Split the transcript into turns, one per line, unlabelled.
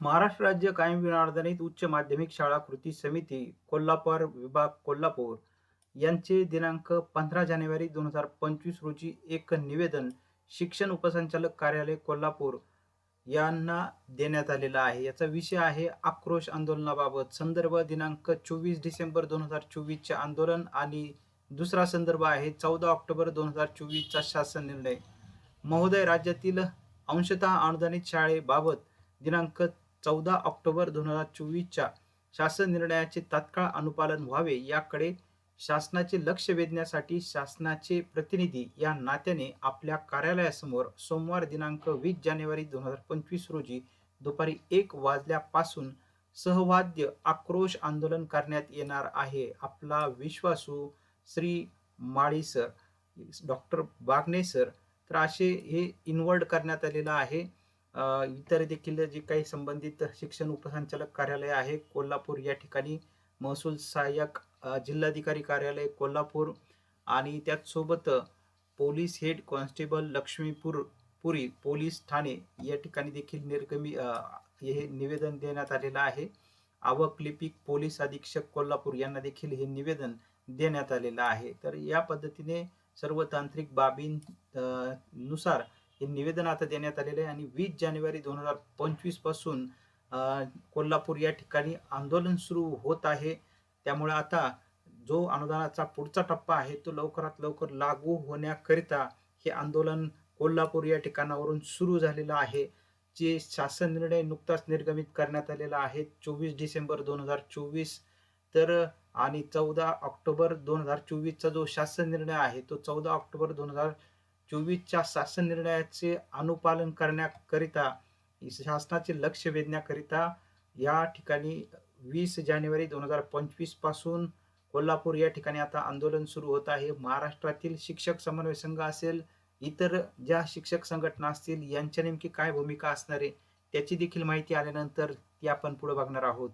महाराष्ट्र राज्य कायम विनाअनुदानित उच्च माध्यमिक शाळा कृती समिती कोल्हापूर विभाग कोल्हापूर यांचे दिनांक पंधरा जानेवारी दोन हजार पंचवीस रोजी एक निवेदन शिक्षण उपसंचालक कार्यालय कोल्हापूर यांना देण्यात आलेला आहे. याचा विषय आहे आक्रोश आंदोलनाबाबत. संदर्भ दिनांक चोवीस डिसेंबर दोन हजार चोवीसचे आंदोलन आणि दुसरा संदर्भ आहे चौदा ऑक्टोबर दोन हजार चोवीसचा शासन निर्णय. महोदय राज्यातील अंशतः अनुदानित शाळेबाबत दिनांक चौदा ऑक्टोबर दोन हजार चोवीसच्या शासन निर्णयाचे तात्काळ अनुपालन व्हावे याकडे शासनाचे लक्ष वेधण्यासाठी शासनाचे प्रतिनिधी या नात्याने आपल्या कार्यालयासमोर सोमवार दिनांक वीस जानेवारी दोन हजार पंचवीस रोजी दुपारी एक वाजल्यापासून सहवाद्य आक्रोश आंदोलन करण्यात येणार आहे आपला विश्वासू Shri Mali sir doctor Bagane sir तर असे हे इन्व्हर्ट करण्यात आलेलं आहे. इतर देखील जे काही संबंधित शिक्षण उपसंचालक कार्यालय आहे कोल्हापूर या ठिकाणी महसूल सहाय्यक जिल्हाधिकारी कार्यालय कोल्हापूर आणि त्याचसोबत police head constable Laxmipuri police Thane या ठिकाणी देखील निर्गमी हे निवेदन देण्यात आलेलं आहे. आवक लिपिक पोलीस अधीक्षक कोल्हापूर यांना देखील हे निवेदन देण्यात आलेलं आहे. तर या पद्धतीने सर्व तांत्रिक बाबीं नुसार हे निवेदन आता देण्यात आलेले आहे. आणि वीस जानेवारी दोन हजार पंचवीसपासून कोल्हापूर या ठिकाणी आंदोलन सुरू होत आहे. त्यामुळे आता जो अनुदानाचा पुढचा टप्पा आहे तो लवकरात लवकर लागू होण्याकरिता हे आंदोलन कोल्हापूर या ठिकाणावरून सुरू झालेलं आहे. जे शासन निर्णय नुकताच निर्गमित करण्यात आलेला आहे चोवीस डिसेंबर दोन हजार चोवीस. तर आणि चौदा ऑक्टोबर दोन हजार चोवीसचा जो शासन निर्णय आहे तो चौदा ऑक्टोबर दोन हजार चोवीसच्या शासन निर्णयाचे अनुपालन करण्याकरिता शासनाचे लक्ष वेधण्याकरिता या ठिकाणी वीस जानेवारी दोन हजार पंचवीसपासून कोल्हापूर या ठिकाणी आता आंदोलन सुरू होत आहे. महाराष्ट्रातील शिक्षक समन्वय संघ असेल इतर ज्या शिक्षक संघटना असतील यांच्या नेमकी काय भूमिका असणार आहे त्याची देखील माहिती आल्यानंतर ती आपण पुढे बघणार आहोत.